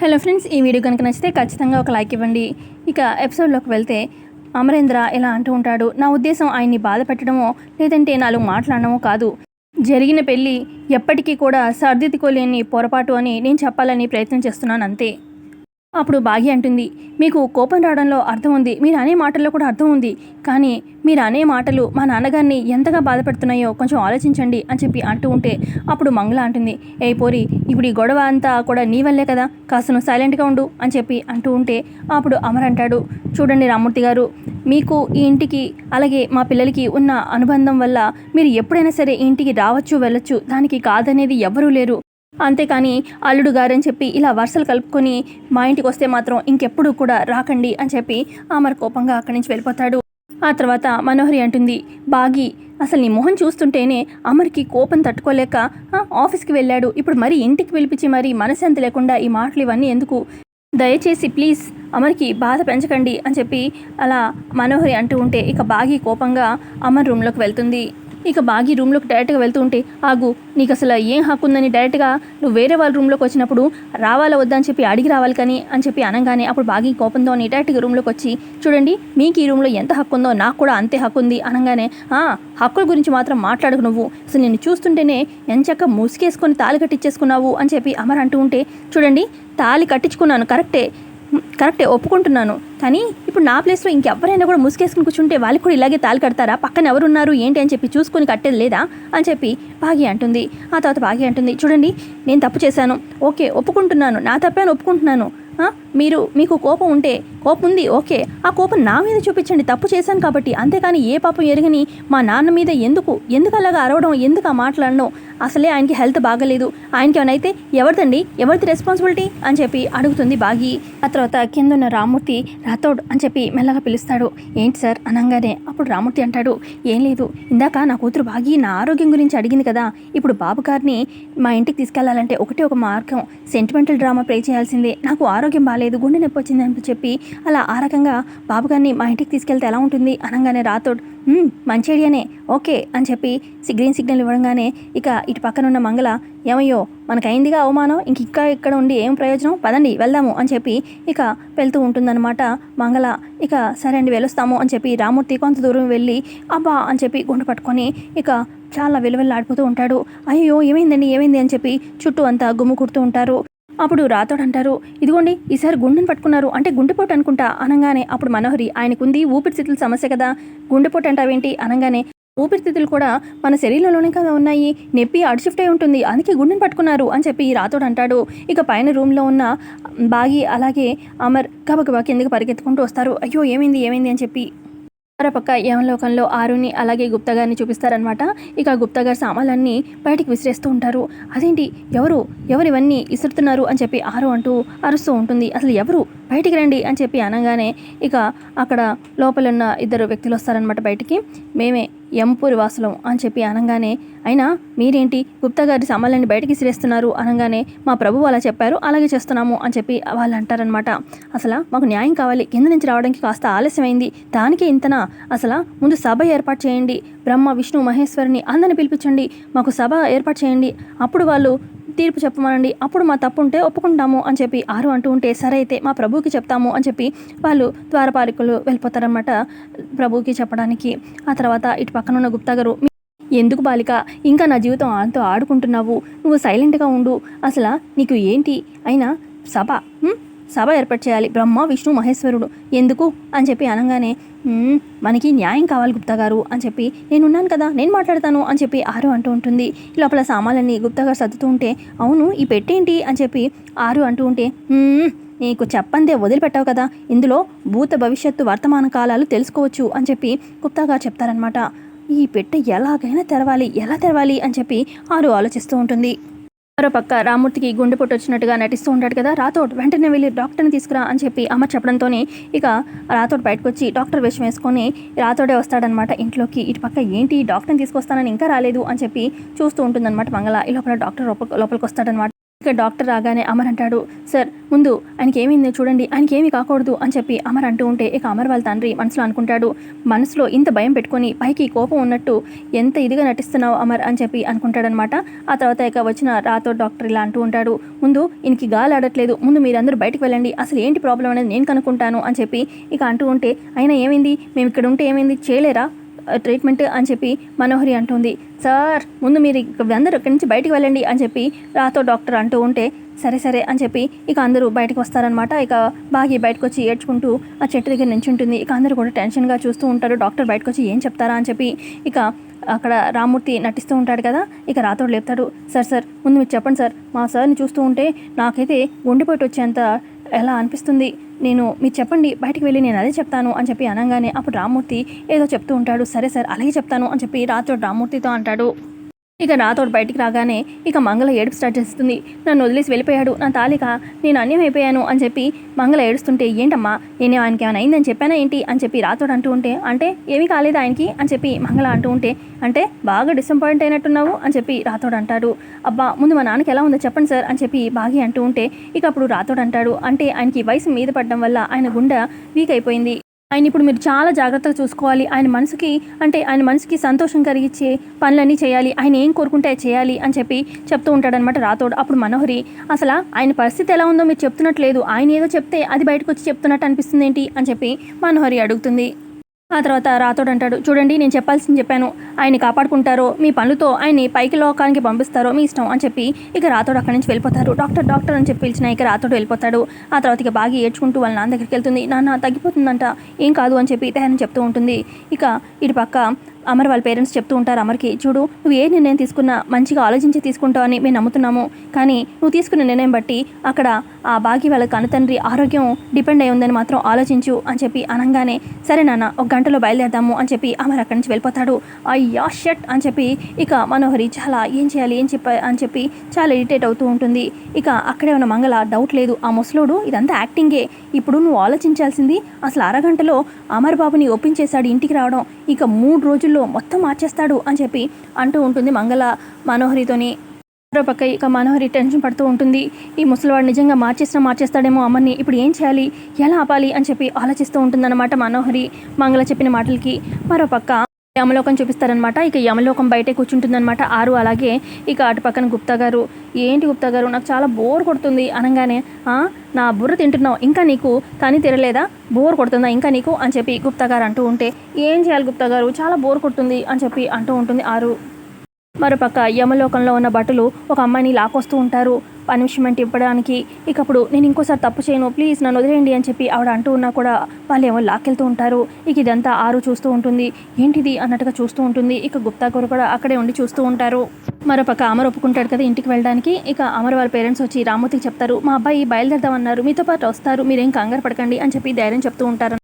Hello friends ఈ video కనుక నచ్చితే ఖచ్చితంగా ఒక లైక్ ఇవ్వండి. ఇక ఎపిసోడ్లోకి వెళ్తే అమరేంద్ర ఇలా అంటూ ఉంటాడు నా ఉద్దేశం ఆయన్ని బాధ పెట్టడమో లేదంటే నాలుగు మాట్లాడడమో కాదు. జరిగిన పెళ్ళి ఎప్పటికీ కూడా సర్దిద్దుకోలేని పొరపాటు అని నేను చెప్పాలని ప్రయత్నం చేస్తున్నాను అంతే. అప్పుడు బాగి అంటుంది మీకు కోపం రావడంలో అర్థం ఉంది మీరు అనే మాటల్లో కూడా అర్థం ఉంది కానీ మీరు అనే మాటలు మా నాన్నగారిని ఎంతగా బాధపెడుతున్నాయో కొంచెం ఆలోచించండి అని చెప్పి అంటూ ఉంటే అప్పుడు మంగళ అంటుంది ఏ పోరి ఇప్పుడు ఈ గొడవ అంతా కూడా నీ వల్లే కదా కాస్త నువ్వు సైలెంట్గా ఉండు అని చెప్పి అంటూ ఉంటే అప్పుడు అమర్ అంటాడు చూడండి రామూర్తి గారు మీకు ఈ ఇంటికి అలాగే మా పిల్లలకి ఉన్న అనుబంధం వల్ల మీరు ఎప్పుడైనా సరే ఈ ఇంటికి రావచ్చు వెళ్ళొచ్చు దానికి కాదనేది ఎవరూ లేరు. అంతేకాని అల్లుడు గారని చెప్పి ఇలా వరుసలు కలుపుకొని మా ఇంటికి వస్తే మాత్రం ఇంకెప్పుడు కూడా రాకండి అని చెప్పి అమర్ కోపంగా అక్కడి నుంచి వెళ్ళిపోతాడు. ఆ తర్వాత మనోహరి అంటుంది బాగి అసలు నీ మొహం చూస్తుంటేనే అమర్కి కోపం తట్టుకోలేక ఆఫీస్కి వెళ్ళాడు. ఇప్పుడు మరీ ఇంటికి పిలిపించి మరి మనశాంతి లేకుండా ఈ మాటలు ఇవన్నీ ఎందుకు? దయచేసి ప్లీజ్ అమర్కి బాధ పెంచకండి అని చెప్పి అలా మనోహరి అంటూ ఉంటే ఇక బాగి కోపంగా అమర్ రూమ్లోకి వెళ్తుంది. ఇక బాగి రూమ్లోకి డైరెక్ట్గా వెళ్తూ ఉంటే ఆగు నీకు అసలు ఏం హక్కు ఉందని డైరెక్ట్గా నువ్వు వేరే వాళ్ళ రూమ్లోకి వచ్చినప్పుడు రావాలా వద్దా అని చెప్పి అడిగి రావాలి కానీ అని చెప్పి అనగానే అప్పుడు బాగి కోపంతో డైరెక్ట్గా రూమ్లోకి వచ్చి చూడండి మీకు ఈ రూమ్లో ఎంత హక్కు ఉందో నాకు కూడా అంతే హక్కు ఉంది అనగానే హక్కుల గురించి మాత్రం మాట్లాడకు నువ్వు. అసలు నేను చూస్తుంటేనే ఎంచక్క ముసుకేసుకొని తాళి కట్టించేసుకున్నావు అని చెప్పి అమర్ అంటూ ఉంటే చూడండి తాళి కట్టించుకున్నాను కరెక్టే కరెక్టే ఒప్పుకుంటున్నాను. కానీ ఇప్పుడు నా ప్లేస్లో ఇంకెవరైనా కూడా ముసుగేసుకుని కూర్చుంటే వాళ్ళకి కూడా ఇలాగే తాలు కడతారా? పక్కన ఎవరున్నారు? ఏంటి? అని చెప్పి చూసుకొని కట్టేది లేదా? అని చెప్పి భాగి అంటుంది. ఆ తర్వాత భాగి అంటుంది. చూడండి నేను తప్పు చేశాను. ఓకే ఒప్పుకుంటున్నాను. నా తప్పే అని ఒప్పుకుంటున్నాను. మీరు మీకు కోపం ఉంటే కోపం ఉంది ఓకే. ఆ కోపం నా మీద చూపించండి. తప్పు చేశాను కాబట్టి అంతేకాని ఏ పాపం ఎరగని మా నాన్న మీద ఎందుకు ఎందుకు అలాగా అరవడం ఎందుకు ఆ మాట్లాడడం అసలే ఆయనకి హెల్త్ బాగలేదు. ఆయనకి ఏమైతే ఎవరిదండి? ఎవరిది రెస్పాన్సిబిలిటీ అని చెప్పి అడుగుతుంది బాగి ఆ తర్వాత కింద ఉన్న రామూర్తి రాథోడ్ అని చెప్పి మెల్లగా పిలుస్తాడు. ఏంటి సార్? అనగానే అప్పుడు రామూర్తి అంటాడు. ఏం లేదు. ఇందాక నా కూతురు బాగి నా ఆరోగ్యం గురించి అడిగింది కదా. ఇప్పుడు బాబు గారిని మా ఇంటికి తీసుకెళ్ళాలంటే ఒకటే ఒక మార్గం. సెంటిమెంటల్ డ్రామా ప్లే చేయాల్సిందే. నాకు ఆరోగ్యం బాగాలేదు గుండె నొప్పి వచ్చింది అని చెప్పి అలా ఆ రకంగా బాబు గారిని మా ఇంటికి తీసుకెళ్తే ఎలా ఉంటుంది? అనగానే రాథోడ్ మంచి ఐడియానే ఓకే అని చెప్పి గ్రీన్ సిగ్నల్ ఇవ్వడంగానే ఇక ఇటు పక్కన ఉన్న మంగళ ఏమయ్యో మనకైందిగా అవమానం. ఇంక ఇంకా ఇక్కడ ఉండి ఏం ప్రయోజనం? పదండి వెళ్దాము అని చెప్పి ఇక వెళ్తూ ఉంటుందన్నమాట మంగళ. ఇక సరే అండి వెళ్ళొస్తాము అని చెప్పి రామూర్తి కొంత దూరం వెళ్ళి అబ్బా అని చెప్పి గుండె పట్టుకొని ఇక చాలా వెలువెల్లాడిపోతూ ఉంటాడు. అయ్యో ఏమైందండి ఏమైంది అని చెప్పి చుట్టూ అంతా గుమ్ము కుడుతూ ఉంటారు. అప్పుడు రాతోడు అంటారు ఇదిగోండి ఈసారి గుండెని పట్టుకున్నారు. అంటే గుండెపోటు అనుకుంటా అనగానే అప్పుడు మనోహరి ఆయనకుంది ఊపిరితిత్తుల సమస్య కదా. గుండెపోటు అంటావేంటి? అనగానే ఊపిరితిత్తులు కూడా మన శరీరంలోనే కదా ఉన్నాయి. నొప్పి షిఫ్ట్ అయి ఉంటుంది. అందుకే గుండెని పట్టుకున్నారు అని చెప్పి రాతోడు అంటాడు. ఇక పైన రూమ్లో ఉన్న బాగి అలాగే అమర్ గబగబా కిందకి పరిగెత్తుకుంటూ వస్తారు. అయ్యో ఏమైంది ఏమైంది అని చెప్పి మరోపక్క యమలోకంలో ఆరుని అలాగే గుప్తా గారిని చూపిస్తారనమాట ఇక గుప్తా గారి సామాన్లన్నీ బయటికి విసిరేస్తూ ఉంటారు. అదేంటి ఎవరు ఎవరు ఇవన్నీ ఇసురుతున్నారు అని చెప్పి ఆరు అంటూ అరుస్తూ ఉంటుంది. అసలు ఎవరు? బయటికి రండి అని చెప్పి అనగానే ఇక అక్కడ లోపలున్న ఇద్దరు వ్యక్తులు వస్తారనమాట బయటికి. మేమే ఎంపూరి వాసులం అని చెప్పి అనగానే అయినా మీరేంటి గుప్తా గారి సామాన్లన్నీ బయటికి సిరేస్తున్నారు? అనగానే మా ప్రభు అలా చెప్పారు అలాగే చేస్తున్నాము అని చెప్పి వాళ్ళు అంటారనమాట అసలు మాకు న్యాయం కావాలి కింద నుంచి రావడానికి కాస్త ఆలస్యమైంది. దానికే ఇంతనా? అసలు ముందు సభ ఏర్పాటు చేయండి. బ్రహ్మ విష్ణు మహేశ్వరిని అందరిని పిలిపించండి. మాకు సభ ఏర్పాటు చేయండి. అప్పుడు వాళ్ళు తీర్పు చెప్పమనండి. అప్పుడు మా తప్పు ఉంటే ఒప్పుకుంటాము అని చెప్పి ఆరు అంటూ ఉంటే సరే అయితే మా ప్రభువుకి చెప్తాము అని చెప్పి వాళ్ళు ద్వారపాలికులు వెళ్ళిపోతారనమాట ప్రభువుకి చెప్పడానికి. ఆ తర్వాత ఇటు పక్కన ఉన్న గుప్తా గారు ఎందుకు బాలిక? ఇంకా నా జీవితం ఆయనతో ఆడుకుంటున్నావు. నువ్వు సైలెంట్గా ఉండు. అసలు నీకు ఏంటి? అయినా సభ సభ ఏర్పాటు చేయాలి. బ్రహ్మ విష్ణు మహేశ్వరుడు. ఎందుకు? అని చెప్పి అనగానే మనకి న్యాయం కావాలి గుప్తా గారు అని చెప్పి నేను ఉన్నాను కదా నేను మాట్లాడతాను అని చెప్పి ఆరు అంటూ ఉంటుంది. లోపల సామాన్లన్నీ గుప్తా గారు సర్దుతూ ఉంటే అవును ఈ పెట్టేంటి అని చెప్పి ఆరు అంటూ ఉంటే నీకు చెప్పందే వదిలిపెట్టావు కదా. ఇందులో భూత భవిష్యత్తు వర్తమాన కాలాలు తెలుసుకోవచ్చు అని చెప్పి గుప్తా గారు చెప్తారనమాట ఈ పెట్టె ఎలాగైనా తెరవాలి ఎలా తెరవాలి అని చెప్పి ఆరు ఆలోచిస్తూ ఉంటుంది. మరోపక్క రామూర్తికి గుండెపోటు వచ్చినట్టుగా నటిస్తూ ఉంటాడు కదా రాథోడ్. వెంటనే వెళ్ళి డాక్టర్ని తీసుకురా అని చెప్పి అమ్మ చెప్పడంతోనే ఇక రాథోడ్ బయటకు వచ్చి డాక్టర్ వేషం వేసుకొని రాతోడే వస్తాడనమాట ఇంట్లోకి. ఇటు పక్క ఏంటి? డాక్టర్ని తీసుకొస్తానని ఇంకా రాలేదు అని చెప్పి చూస్తూ ఉంటుందన్నమాట మంగళ. ఈ లోపల డాక్టర్ లోపల లోపలికి వస్తాడనమాట. ఇక డాక్టర్ రాగానే అమర్ అంటాడు సార్ ముందు ఆయనకి ఏమైంది చూడండి ఆయనకి ఏమీ కాకూడదు అని చెప్పి అమర్ అంటూ ఉంటే ఇక అమర్ వాళ్ళ తండ్రి మనసులో అనుకుంటాడు మనసులో ఇంత భయం పెట్టుకొని పైకి కోపం ఉన్నట్టు ఎంత ఇదిగా నటిస్తున్నావు అమర్ అని చెప్పి అనుకుంటాడనమాట. ఆ తర్వాత ఇక వచ్చిన రాతో డాక్టర్ ఇలా అంటూ ఉంటాడు ముందు ఈయనకి గాలి ఆడట్లేదు ముందు మీరందరూ బయటకు వెళ్ళండి అసలు ఏంటి ప్రాబ్లం అనేది నేను కనుక్కుంటాను అని చెప్పి ఇక అంటూ ఉంటే అయినా ఏమైంది? మేము ఇక్కడ ఉంటే ఏమైంది? చేయలేరా? ట్రీట్మెంట్ అని చెప్పి మనోహరి అంటుంది. సార్ ముందు మీరు అందరూ ఇక్కడి నుంచి బయటికి వెళ్ళండి అని చెప్పి రాతో డాక్టర్ అంటూ ఉంటే సరే సరే అని చెప్పి ఇక అందరూ బయటకు వస్తారనమాట ఇక బాగి బయటకు వచ్చి ఏడ్చుకుంటూ ఆ చెట్టు దగ్గర నించుంటుంది. ఇక అందరూ కూడా టెన్షన్గా చూస్తూ ఉంటారు. డాక్టర్ బయటకు వచ్చి ఏం చెప్తారా అని చెప్పి ఇక అక్కడ రామూర్తి నటిస్తూ ఉంటాడు కదా ఇక రాతోడు లేపుతాడు. సార్ సార్ ముందు మీరు చెప్పండి సార్. మా సార్ని చూస్తూ ఉంటే నాకైతే గుండెపోటు వచ్చేంత ఎలా అనిపిస్తుంది? నేను మీరు చెప్పండి బయటికి వెళ్ళి నేను అదే చెప్తాను అని చెప్పి అనగానే అప్పుడు రామూర్తి ఏదో చెప్తూ ఉంటాడు. సరే సార్ అలాగే చెప్తాను అని చెప్పి రాత్రి రామూర్తితో అంటాడు. ఇక రాతోడు బయటికి రాగానే ఇక మంగళ ఏడుపు స్టార్ట్ చేస్తుంది. నన్ను వదిలేసి వెళ్ళిపోయాడు. నా తాలిక నేను అన్యం అయిపోయాను అని చెప్పి మంగళ ఏడుస్తుంటే ఏంటమ్మా నేను ఆయనకి ఏమైనా అయిందని చెప్పానా ఏంటి? అని చెప్పి రాతోడు అంటూ ఉంటే అంటే ఏమీ కాలేదు ఆయనకి అని చెప్పి మంగళ అంటూ ఉంటే అంటే బాగా డిసప్పాయింట్ అయినట్టున్నావు అని చెప్పి రాతోడు అంటాడు. అబ్బా ముందు మా నాన్నకి ఎలా ఉందో చెప్పండి సార్ అని చెప్పి బాగి అంటూ ఉంటే ఇక అప్పుడు రాతోడు అంటాడు అంటే ఆయనకి వయసు మీద పడడం వల్ల ఆయన గుండె వీక్ అయిపోయింది. ఆయన ఇప్పుడు మీరు చాలా జాగ్రత్తగా చూసుకోవాలి. ఆయన మనసుకి అంటే ఆయన మనసుకి సంతోషం కలిగించే పనులన్నీ చేయాలి. ఆయన ఏం కోరుకుంటే చేయాలి అని చెప్పి చెప్తూ ఉంటాడనమాట రాతోడు అప్పుడు మనోహరి అసలు ఆయన పరిస్థితి ఎలా ఉందో మీరు చెప్తున్నట్లేదు. ఆయన ఏదో చెప్తే అది బయటకు వచ్చి చెప్తున్నట్టు అనిపిస్తుంది ఏంటి అని చెప్పి మనోహరి అడుగుతుంది. ఆ తర్వాత రాతోడు అంటాడు చూడండి నేను చెప్పాల్సింది చెప్పాను. ఆయన్ని కాపాడుకుంటారో మీ పనులతో ఆయన్ని పైకి లోకానికి పంపిస్తారో మీ ఇష్టం అని చెప్పి ఇక రాతోడు అక్కడి నుంచి వెళ్ళిపోతారు. డాక్టర్ డాక్టర్ అని చెప్పి పిలిచిన ఇక రాతోడు వెళ్ళిపోతాడు. ఆ తర్వాత ఇక బాగా ఏడ్చుకుంటూ వాళ్ళ నాన్న దగ్గరికి వెళ్తుంది. నాన్న తగ్గిపోతుందంట. ఏం కాదు అని చెప్పి తయారని చెప్తూ ఉంటుంది. ఇక ఇటు పక్క అమర్ వాళ్ళ పేరెంట్స్ చెప్తూ ఉంటారు అమర్కి చూడు నువ్వు ఏ నిర్ణయం తీసుకున్నా మంచిగా ఆలోచించి తీసుకుంటావని మేము నమ్ముతున్నాము. కానీ నువ్వు తీసుకున్న నిర్ణయం బట్టి అక్కడ ఆ బాగి వాళ్ళ కనుతండ్రి ఆరోగ్యం డిపెండ్ అయి ఉందని మాత్రం ఆలోచించు అని చెప్పి అనగానే సరే నాన్న ఒక గంటలో బయలుదేరదాము అని చెప్పి అమర్ అక్కడి నుంచి వెళ్ళిపోతాడు. అయ్యా షట్ అని చెప్పి ఇక మనోహరి చాలా ఏం చేయాలి ఏం చెప్ప అని చెప్పి చాలా ఇరిటేట్ అవుతూ ఉంటుంది. ఇక అక్కడే ఉన్న మంగళ డౌట్ లేదు ఆ ముసలోడు ఇదంతా యాక్టింగే. ఇప్పుడు నువ్వు ఆలోచించాల్సింది అసలు అరగంటలో అమర్ బాబుని ఒప్పించేశాడు ఇంటికి రావడం. ఇక మూడు రోజుల్లో మొత్తం మార్చేస్తాడు అని చెప్పి అంటూ ఉంటుంది మంగళ మనోహరితోని. మరోపక్క ఇక మనోహరి టెన్షన్ పడుతూ ఉంటుంది. ఈ ముసలివాడు నిజంగా మార్చేసినా మార్చేస్తాడేమో అమ్మని. ఇప్పుడు ఏం చేయాలి? ఎలా ఆపాలి? అని చెప్పి ఆలోచిస్తూ ఉంటుందన్నమాట మనోహరి మంగళ చెప్పిన మాటలకి. మరో పక్క యమలోకం చూపిస్తారనమాట ఇక యమలోకం బయటే కూర్చుంటుందన్నమాట. ఆరు అలాగే ఇక అటు పక్కన గుప్తా గారు ఏంటి గుప్తా గారు? నాకు చాలా బోర్ కొడుతుంది. అనగానే నా బుర్ర తింటున్నావు. ఇంకా నీకు కానీ తిరలేదా బోర్ కొడుతుందా ఇంకా నీకు? అని చెప్పి గుప్తా గారు అంటూ ఉంటే ఏం చేయాలి గుప్తా గారు? చాలా బోర్ కొడుతుంది. అని చెప్పి అంటూ ఉంటుంది ఆరు. మరోపక్క యమలోకంలో ఉన్న భటులు ఒక అమ్మాయిని లాక్కొస్తూ ఉంటారు. పనిష్మెంట్ ఇవ్వడానికి. ఇక అప్పుడు నేను ఇంకోసారి తప్పు చేయను. ప్లీజ్ నన్ను వదిలేయండి అని చెప్పి ఆవిడ అంటూ ఉన్నా కూడా వాళ్ళు ఏమో లాక్కెళ్తూ ఉంటారు. ఇక ఇదంతా ఆరు చూస్తూ ఉంటుంది. ఏంటిది? అన్నట్టుగా చూస్తూ ఉంటుంది. ఇక గుప్తా గారు కూడా అక్కడే ఉండి చూస్తూ ఉంటారు. మరోపక్క అమర్ ఒప్పుకుంటాడు కదా ఇంటికి వెళ్ళడానికి. ఇక అమర్ వాళ్ళ పేరెంట్స్ వచ్చి రామూర్తికి చెప్తారు. మా అబ్బాయి బయలుదేరదామన్నారు. మీతో పాటు వస్తారు. మీరేం కంగారు పడకండి అని చెప్పి ధైర్యం చెప్తూ ఉంటారు.